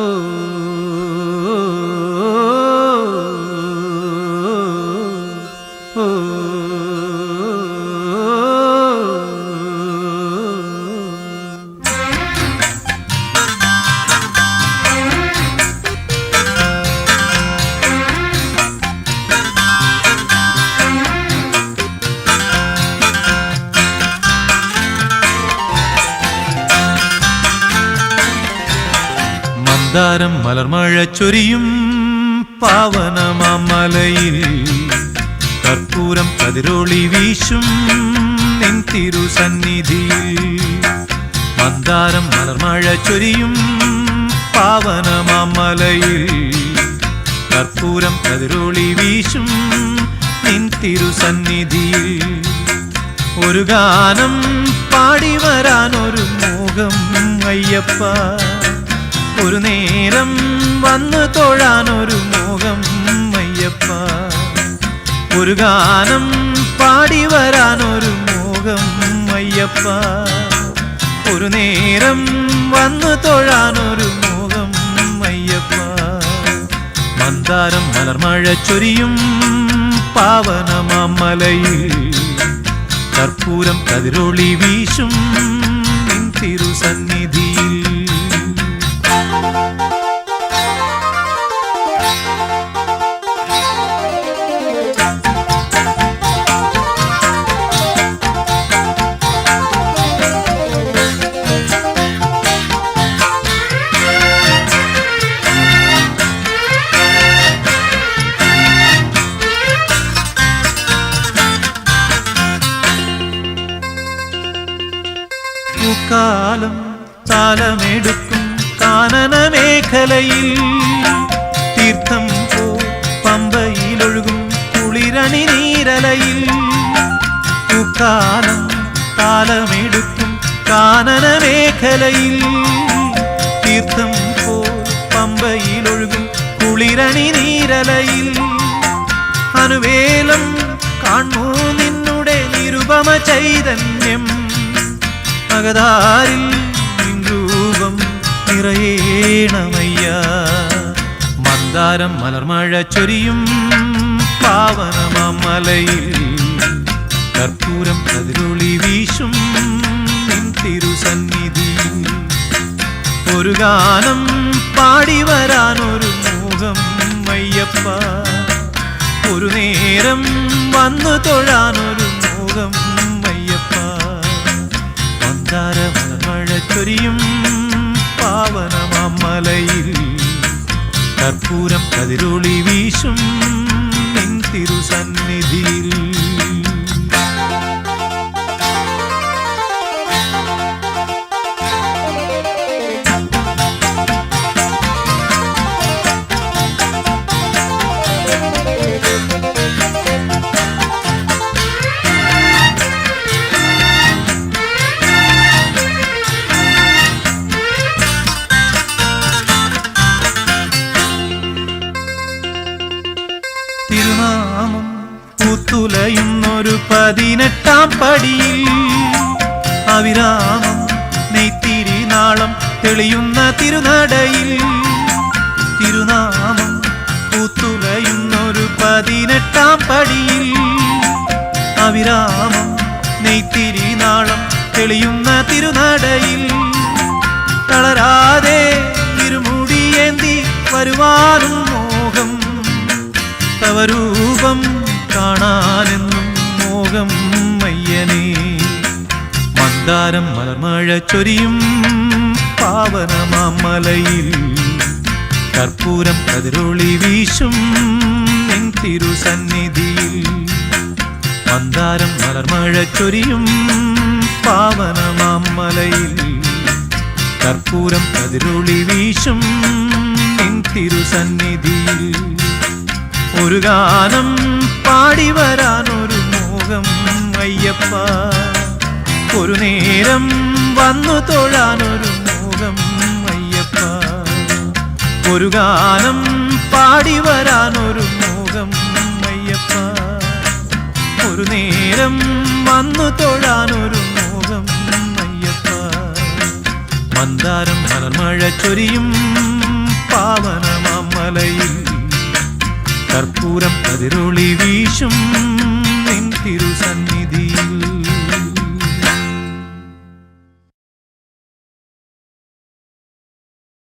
Oh. മന്ദാരം മലർമഴ ചൊരിയും പാവനമാമലയിൽ. കർപ്പൂരം കതിരോളി വീശും നിൻ തിരുസന്നിധിയിൽ മന്ദാരം മലർമഴ ചൊരിയും പാവനമാമലയിൽ. കർപ്പൂരം കതിരോളി വീശും നിൻ തിരുസന്നിധിയിൽ ഒരു ഗാനം പാടി വരാൻ ഒരു മോഹം അയ്യപ്പ. ഒരു നേരം വന്നു തൊഴാൻ ഒരു മോഹം അയ്യപ്പ. ഒരു ഗാനം പാടി വരാൻ ഒരു മോഹം അയ്യപ്പ. ഒരു നേരം വന്നു തൊഴാൻ ഒരു മോഹം അയ്യപ്പ. മന്ദാരം മലർമഴ ചൊരിയും പാവനമാമലയിൽ. കർപ്പൂരം കതിരൊളി വീശും തിരുസന്നിധിയിൽ. കാലം താലമെടുക്കും കാനന മേഖലയിൽ തീർത്ഥം പോ പമ്പയിലൊഴുകും കുളിരണി നീരലയിൽ. കാലം താലമെടുക്കും കാനന മേഖലയിൽ തീർത്ഥം പോ പമ്പയിലൊഴുകും കുളിരണി നീരലയിൽ. അനുവേലം കാണൂ നിന്നുടെ നിരുപമ ചൈതന്യം. നിൻ രൂപം നിറയേണമയ്യ. മന്ദാരം മലർമഴ ചൊരിയും പാവനമലയിൽ കർപ്പൂരം കതിരൊളി വീശും തിരുസന്നിധി ഒരു ഗാനം പാടി വരാൻ ഒരു മോഹം അയ്യപ്പ. ഒരു നേരം വന്നു തൊഴാൻ മന്ദാര മഴ ചൊരിയും പാവനമലയിൽ കർപ്പൂരം കതിരൊളി വീശും നിൻ തിരുസന്നിധിയിൽ. പൂത്തുലയുന്നൊരു പതിനെട്ടാം പടിയിൽ അവിരാമം നെയ്ത്തിരി നാളം തെളിയുന്ന തിരുനടയിൽ തിരുനാമം പൂത്തുലയുന്നൊരു പതിനെട്ടാം പടിയിൽ അവിരാമം നെയ്ത്തിരി നാളം തെളിയുന്ന തിരുനടയിൽ തളരാതെ ഇരുമുടിയേന്തി വരുവാനും മോഹം തവരൂപം കാണാനെന്നും മോഹം മയ്യനേ മന്ദാരം മലർമഴ ചൊരിയും പാവനമാമലയിൽ. കർപ്പൂരം കതിരൊളി വീശും എൻ തിരുസന്നിധിയിൽ. മന്ദാരം മലർമഴ ചൊരിയും പാവനമാമലയിൽ. കർപ്പൂരം കതിരൊളി വീശും എൻ തിരുസന്നിധിയിൽ. ഒരു ഗാനം പാടി വരാൻ ഒരു മോഹം അയ്യപ്പ. ഒരു നേരം വന്നു തൊഴാനൊരു മോഹം അയ്യപ്പ. ഒരു ഗാനം പാടി വരാൻ ഒരു മോഹം അയ്യപ്പ. ഒരു നേരം വന്നു തൊഴാനൊരു മോഹം അയ്യപ്പ. മന്ദാരം മലർമഴ ചൊരിയും പാവനമാമലയിൽ കർപ്പൂരം കതിരൊളി വീശും നിൻ തിരുസന്നിധി.